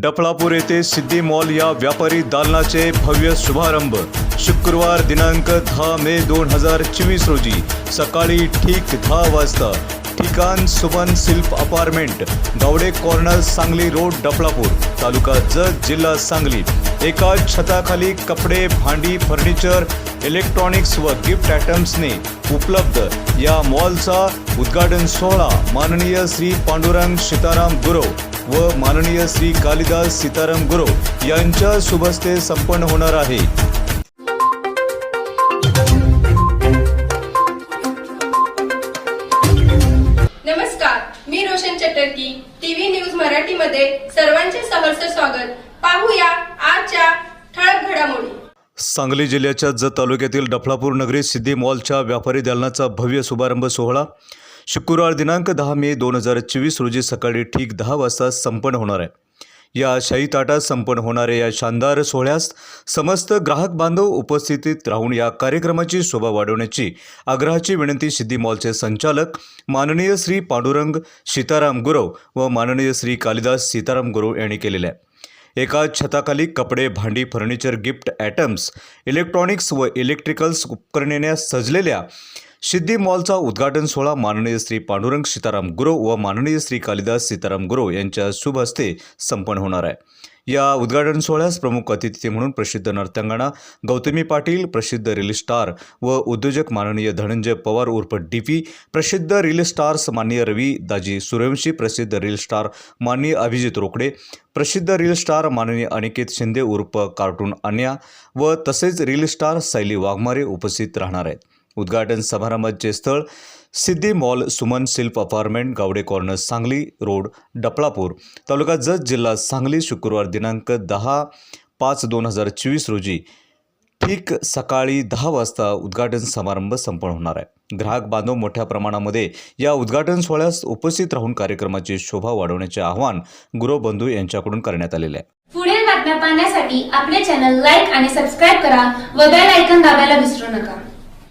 डफळापूर येथे सिद्धी मॉल या व्यापारी दालनाचे भव्य शुभारंभ. शुक्रवार दिनांक दहा मे दोन हजार चोवीस रोजी सकाळी ठीक दहा वाजता. ठिकाण Suman Shilp apartment Gawade corner Sangli road Daphalapur तालुका जत जिल्हा सांगली. एका छताखाली कपडे भांडी फर्निचर इलेक्ट्रॉनिक्स व गिफ्ट आयटम्सने उपलब्ध या मॉलचा उद्घाटन सोहळा माननीय श्री पांडुरंग सीताराम गुरव व माननीय श्री कालिदास सीताराम गुरव यांच्या शुभस्ते संपन्न होणार आहे. नमस्कार मी रोशन चटर्की टीव्ही न्यूज मराठीमध्ये सर्वांचे सहर्ष स्वागत. पाहूया आजच्या ठळक घडामोडी. सांगली जिल्ह्याच्या जत तालुक्यातील डफळापूर नगरी सिद्धी मॉलच्या व्यापारी दालनाचा भव्य शुभारंभ सोहळा. शुक्रवार दिनांक दहा मे दोन हजार चोवीस रोजी सकाळी ठीक दहा वाजता संपन्न होणार आहे. या शाही ताटात संपन्न होणाऱ्या या शानदार सोहळ्यास समस्त ग्राहक बांधव उपस्थितीत राहून या कार्यक्रमाची शोभा वाढवण्याची आग्रहाची विनंती सिद्धी मॉलचे संचालक माननीय श्री पांडुरंग सीताराम गुरव व माननीय श्री कालिदास सीताराम गुरव यांनी केलेल्या आहे. एका छताखाली कपडे भांडी फर्निचर गिफ्ट ॲटम्स इलेक्ट्रॉनिक्स व इलेक्ट्रिकल्स उपकरणेने सजलेल्या सिद्धी मॉलचा उद्घाटन सोहळा माननीय श्री पांडुरंग सीताराम गुरव व माननीय श्री कालिदास सीताराम गुरव यांच्या शुभ हस्ते संपन्न होणार आहे. या उद्घाटन सोहळ्यास प्रमुख अतिथी म्हणून प्रसिद्ध नर्तंगणा गौतमी पाटील प्रसिद्ध रील स्टार व उद्योजक माननीय धनंजय पवार उर्फ डी पी प्रसिद्ध रील स्टार्स माननीय रवी दाजी सूर्यवंशी प्रसिद्ध रील स्टार माननीय अभिजित रोकडे प्रसिद्ध रील स्टार माननीय अनिकेत शिंदे उर्फ कार्टून अन्या व तसेच रील स्टार सायली वाघमारे उपस्थित राहणार आहेत. उद्घाटन समारंभाचे स्थळ Siddhi mall Suman Shilp apartment Gawade corner Sangli road Daphalapur तालुका जत जिल्हा सांगली शुक्रवार दिनांक दहा पाच दोन हजार चोवीस रोजी ठीक सकाळी दहा वाजता उद्घाटन समारंभ संपन्न होणार आहे. ग्राहक बांधव मोठ्या प्रमाणामध्ये या उद्घाटन सोहळ्यास उपस्थित राहून कार्यक्रमाची शोभा वाढवण्याचे आवाहन गुरुबंधू यांच्याकडून करण्यात आलेले आहे. पुढील बातम्या पाहण्यासाठी आपले चॅनल लाईक आणि सबस्क्राईब करा व बेल आयकॉन दाबायला विसरू नका.